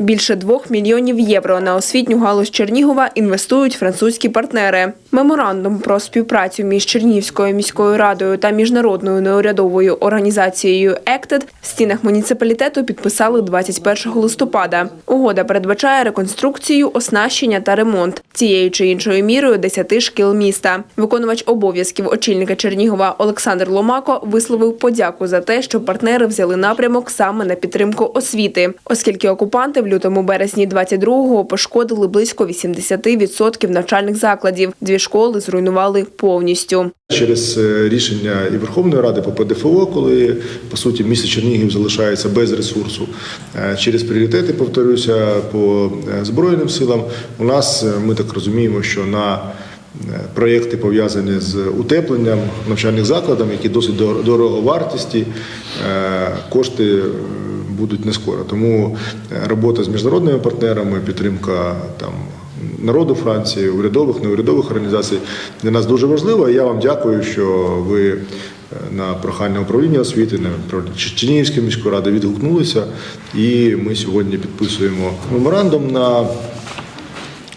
Більше двох мільйонів євро на освітню галузь Чернігова інвестують французькі партнери. Меморандум про співпрацю між Чернігівською міською радою та міжнародною неурядовою організацією «ЕКТЕД» в стінах муніципалітету підписали 21 листопада. Угода передбачає реконструкцію, оснащення та ремонт цією чи іншою мірою 10 шкіл міста. Виконувач обов'язків очільника Чернігова Олександр Ломако висловив подяку за те, що партнери взяли напрямок саме на підтримку освіти, оскільки окупанти в лютому березні 22-го пошкодили близько 80% навчальних закладів. Дві школи зруйнували повністю. Через е, рішення і Верховної Ради по ПДФО, коли по суті місто Чернігів залишається без ресурсу, е, через пріоритети, повторюся, по е, збройним силам, у нас ми так розуміємо, що на Проєкти пов'язані з утепленням навчальних закладів, які досить дор- дороговартісті, кошти будуть не скоро. Тому е, робота з міжнародними партнерами, підтримка там народу Франції, урядових, неурядових організацій для нас дуже важлива. І Я вам дякую, що ви е, на прохання управління освіти, на прохання Чернігівської міської ради відгукнулися. І ми сьогодні підписуємо меморандум на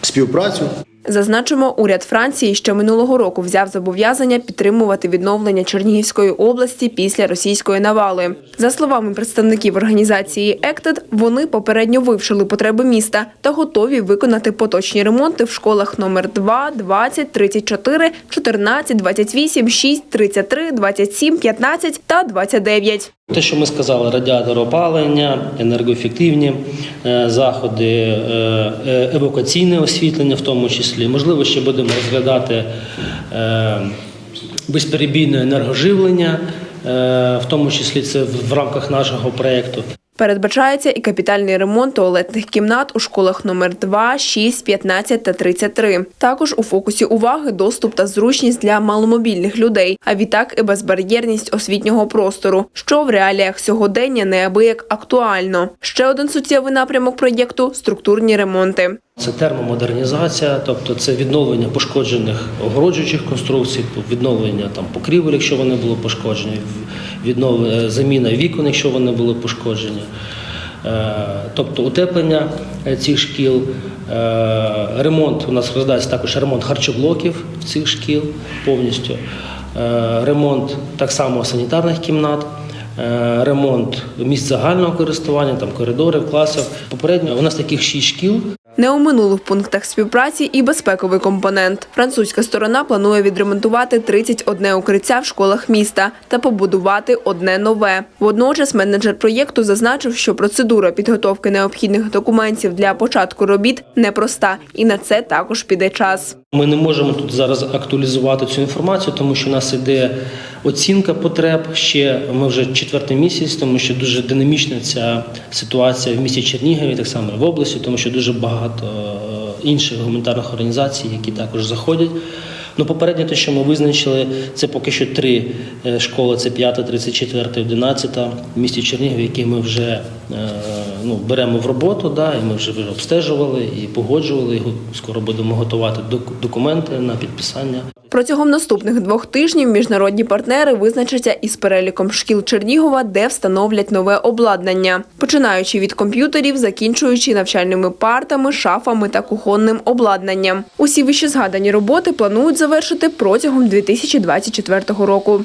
співпрацю. Зазначимо, уряд Франції ще минулого року взяв зобов'язання підтримувати відновлення Чернігівської області після російської навали. За словами представників організації «ЕКТЕД», вони попередньо вивчили потреби міста та готові виконати поточні ремонти в школах номер 2, 20, 34, 14, 28, 6, 33, 27, 15 та 29. Те, що ми сказали, радіатор опалення, енергоефективні е, заходи, е, е, евакуаційне освітлення, в тому числі. Можливо, ще будемо розглядати безперебійне енергоживлення, в тому числі це в рамках нашого проєкту. Передбачається і капітальний ремонт туалетних кімнат у школах номер 2, 6, 15 та 33. Також у фокусі уваги доступ та зручність для маломобільних людей, а відтак і безбар'єрність освітнього простору, що в реаліях сьогодення неабияк актуально. Ще один суттєвий напрямок проєкту структурні ремонти. Це термомодернізація, тобто це відновлення пошкоджених огороджуючих конструкцій, відновлення там покрівель, якщо вони були пошкоджені, відновлення заміна вікон, якщо вони були пошкоджені. Е, Тобто утеплення е, цих шкіл, е, ремонт у нас розглядається також ремонт харчоблоків цих шкіл повністю, Е, ремонт так само санітарних кімнат. е, Ремонт місць загального користування, там коридорів, класів. Попередньо у нас таких шість шкіл. Не у в пунктах співпраці і безпековий компонент. Французька сторона планує відремонтувати 31 укриття в школах міста та побудувати одне нове. Водночас менеджер проєкту зазначив, що процедура підготовки необхідних документів для початку робіт непроста, і на це також піде час. Ми не можемо тут зараз актуалізувати цю інформацію, тому що у нас іде оцінка потреб. Ще ми вже четвертий місяць, тому що дуже динамічна ця ситуація в місті Чернігові, так само в області, тому що дуже багато е, інших гуманітарних організацій, які також заходять. Ну, попередньо те, що ми визначили, це поки що три е, школи: це 5, 34, 11 в місті Чернігів, які ми вже е, ну, беремо в роботу, да, і ми вже обстежували і погоджували. І скоро будемо готувати док- документи на підписання. Протягом наступних двох тижнів міжнародні партнери визначаться із переліком шкіл Чернігова, де встановлять нове обладнання, починаючи від комп'ютерів, закінчуючи навчальними партами, шафами та кухонним обладнанням. Усі вищезгадані роботи планують завершити протягом 2024 року.